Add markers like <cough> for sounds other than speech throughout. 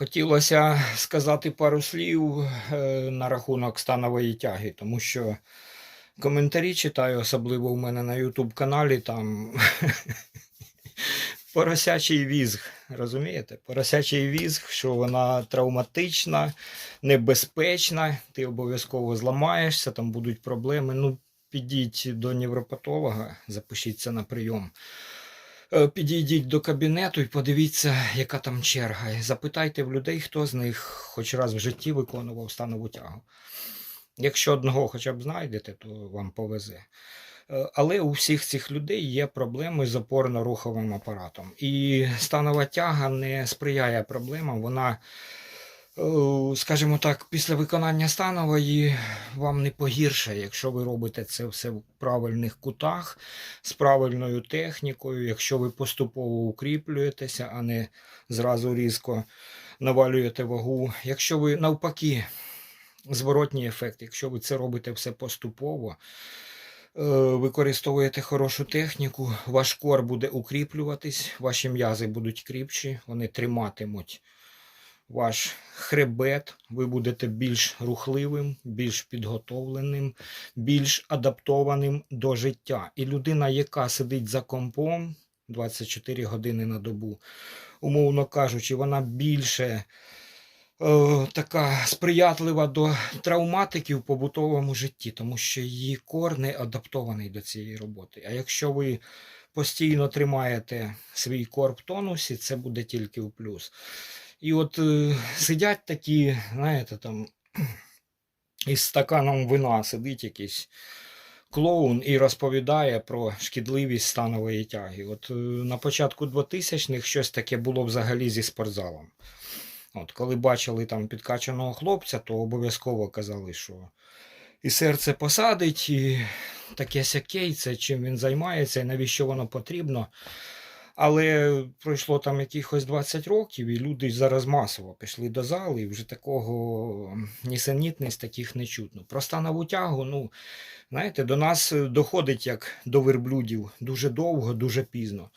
Хотілося сказати пару слів е, на рахунок станової тяги, тому що коментарі читаю, особливо у мене на YouTube каналі, там <laughs> поросячий візг. Розумієте? Поросячий візг, що вона травматична, небезпечна, ти обов'язково зламаєшся, там будуть проблеми. Ну, підіть до невропатолога, запишіться на прийом. Е, Підійдіть до кабінету і подивіться, яка там черга. І Запитайте в людей, хто з них хоч раз в житті виконував станову тягу. Якщо одного хоча б знайдете, то вам повезе. Е, Але у всіх цих людей є проблеми з опорно-руховим апаратом. І станова тяга не сприяє проблемам. Вона, скажімо так, після виконання станової вам не погіршає, якщо ви робите це все в правильних кутах, з правильною технікою, якщо ви поступово укріплюєтеся, а не зразу різко навалюєте вагу. Якщо ви навпаки, зворотній ефект, якщо ви це робите все поступово, е, використовуєте хорошу техніку, ваш кор буде укріплюватись, ваші м'язи будуть кріпші, вони триматимуть ваш хребет, ви будете більш рухливим, більш підготовленим, більш адаптованим до життя. І людина, яка сидить за компом 24 години на добу, умовно кажучи, вона більше е, така сприятлива до травматики в побутовому житті, тому що її кор не адаптований до цієї роботи. А якщо ви постійно тримаєте свій кор в тонусі, це буде тільки в плюс. І от е, сидять такі, знаєте, там <clears throat> із стаканом вина сидить якийсь клоун і розповідає про шкідливість станової тяги. От е, на початку 2000-х щось таке було взагалі зі спортзалом. От, коли бачили там підкачаного хлопця, то обов'язково казали, що і серце посадить, і таке сяке, і це чим він займається, і навіщо воно потрібно. Але пройшло там якихось 20 років, і люди зараз масово пішли до зали, і вже такого нісенітниць таких не чутно. Про станову тягу, ну, знаєте, до нас е, доходить як до верблюдів дуже довго, дуже пізно.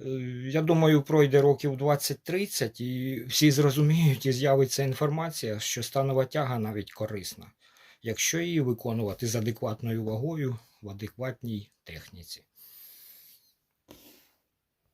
Е, Я думаю, пройде років 20-30, і всі зрозуміють, і з'явиться інформація, що станова тяга навіть корисна, якщо її виконувати з адекватною вагою в адекватній техніці.